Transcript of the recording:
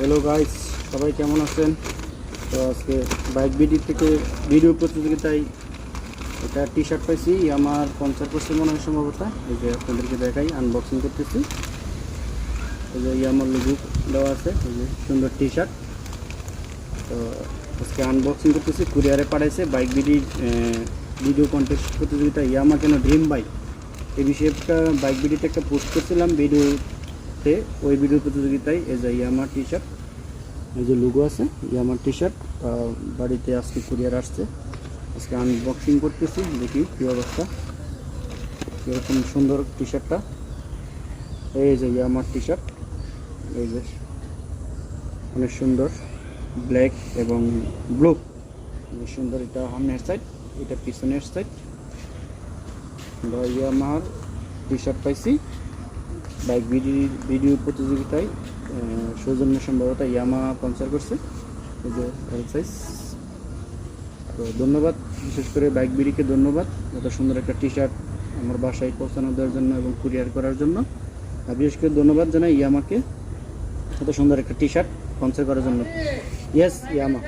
Hello guys সবাই কেমন আছেন? তো আজকে বাইক বিডি থেকে ভিডিও প্রতিযোগিতায় এটা টি শার্ট পাইছি। আমার পঞ্চাশ পার্সেন্ট মনে হয় সম্ভবত। এই যে আপনাদেরকে দেখাই আনবক্সিং করতেছি। এই যে আমার লুগু দেওয়া আছে, এই যে সুন্দর টি শার্ট তো আজকে আনবক্সিং করতেছি। কুরিয়ারে পাঠাইছে। বাইক বিডির ভিডিও কন্টেস্ট প্রতিযোগিতা ইয়ামা কেন ড্রিম বাইক এই বিষয়টা বাইক বিডিতে একটা পোস্ট করছিলাম। ভিডিওতে ওই ভিডিও প্রতিযোগিতায় এই যে ইয়ামা টি শার্ট এই যে লুগো আছে, ইয়ামার টি শার্ট বাড়িতে আজকে কুরিয়ার আসছে। আজকে আনবক্সিং করতেছি, দেখি কী অবস্থা এরকম সুন্দর টি শার্টটা এই যে ইয়ামার টি শার্ট এই যে অনেক সুন্দর ব্ল্যাক এবং ব্লু সুন্দর, এটা সামনের সাইড এটা পিছনের সাইড ইয়ামার টি শার্ট পাইছি। বাইক ভিডিও ভিডিও প্রতিযোগিতায় সৌজন্য সম্ভবত ইয়ামা স্পন্সর করছে। তো ধন্যবাদ। বিশেষ করে বাইক বিডিকে ধন্যবাদ। এত সুন্দর একটা টি শার্ট আমার বাসায় পৌঁছানো দেওয়ার জন্য এবং কুরিয়ার করার জন্য। আর বিশেষ করে ধন্যবাদ জানাই ইয়ামাকে। এত সুন্দর একটা টি শার্ট স্পন্সর করার জন্য। Yes Yamaha.